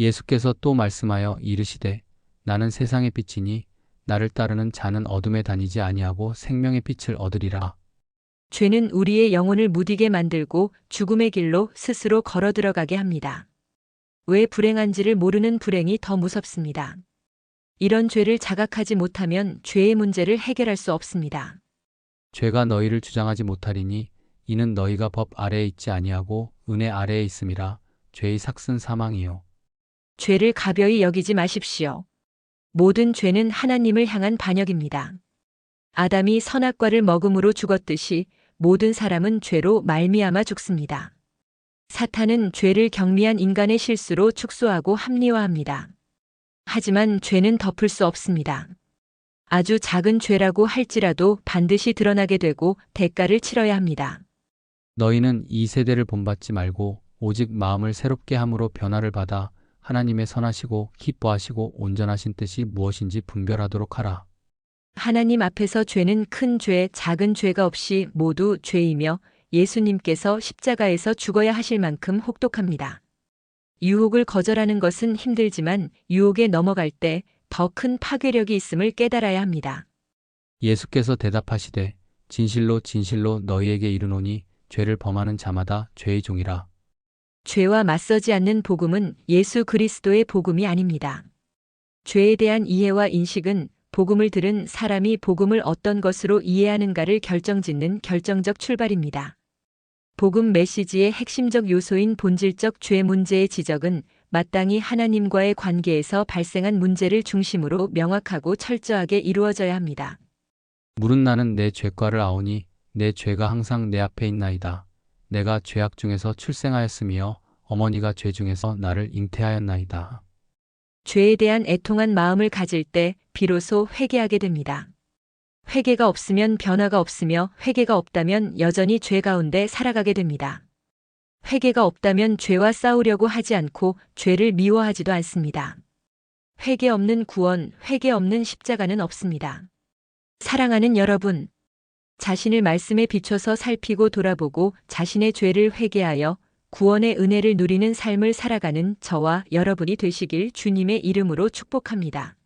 예수께서 또 말씀하여 이르시되 나는 세상의 빛이니 나를 따르는 자는 어둠에 다니지 아니하고 생명의 빛을 얻으리라. 죄는 우리의 영혼을 무디게 만들고 죽음의 길로 스스로 걸어 들어가게 합니다. 왜 불행한지를 모르는 불행이 더 무섭습니다. 이런 죄를 자각하지 못하면 죄의 문제를 해결할 수 없습니다. 죄가 너희를 주장하지 못하리니 이는 너희가 법 아래에 있지 아니하고 은혜 아래에 있음이라. 죄의 삭슨 사망이요. 죄를 가벼이 여기지 마십시오. 모든 죄는 하나님을 향한 반역입니다. 아담이 선악과를 먹음으로 죽었듯이 모든 사람은 죄로 말미암아 죽습니다. 사탄은 죄를 경미한 인간의 실수로 축소하고 합리화합니다. 하지만 죄는 덮을 수 없습니다. 아주 작은 죄라고 할지라도 반드시 드러나게 되고 대가를 치러야 합니다. 너희는 이 세대를 본받지 말고 오직 마음을 새롭게 함으로 변화를 받아 하나님의 선하시고 기뻐하시고 온전하신 뜻이 무엇인지 분별하도록 하라. 하나님 앞에서 죄는 큰 죄, 작은 죄가 없이 모두 죄이며 예수님께서 십자가에서 죽어야 하실 만큼 혹독합니다. 유혹을 거절하는 것은 힘들지만 유혹에 넘어갈 때 더 큰 파괴력이 있음을 깨달아야 합니다. 예수께서 대답하시되 진실로 진실로 너희에게 이르노니 죄를 범하는 자마다 죄의 종이라. 죄와 맞서지 않는 복음은 예수 그리스도의 복음이 아닙니다. 죄에 대한 이해와 인식은 복음을 들은 사람이 복음을 어떤 것으로 이해하는가를 결정짓는 결정적 출발입니다. 복음 메시지의 핵심적 요소인 본질적 죄 문제의 지적은 마땅히 하나님과의 관계에서 발생한 문제를 중심으로 명확하고 철저하게 이루어져야 합니다. 물은 나는 내 죄과를 아오니 내 죄가 항상 내 앞에 있나이다. 내가 죄악 중에서 출생하였으며 어머니가 죄 중에서 나를 잉태하였나이다. 죄에 대한 애통한 마음을 가질 때 비로소 회개하게 됩니다. 회개가 없으면 변화가 없으며 회개가 없다면 여전히 죄 가운데 살아가게 됩니다. 회개가 없다면 죄와 싸우려고 하지 않고 죄를 미워하지도 않습니다. 회개 없는 구원, 회개 없는 십자가는 없습니다. 사랑하는 여러분, 자신을 말씀에 비춰서 살피고 돌아보고 자신의 죄를 회개하여 구원의 은혜를 누리는 삶을 살아가는 저와 여러분이 되시길 주님의 이름으로 축복합니다.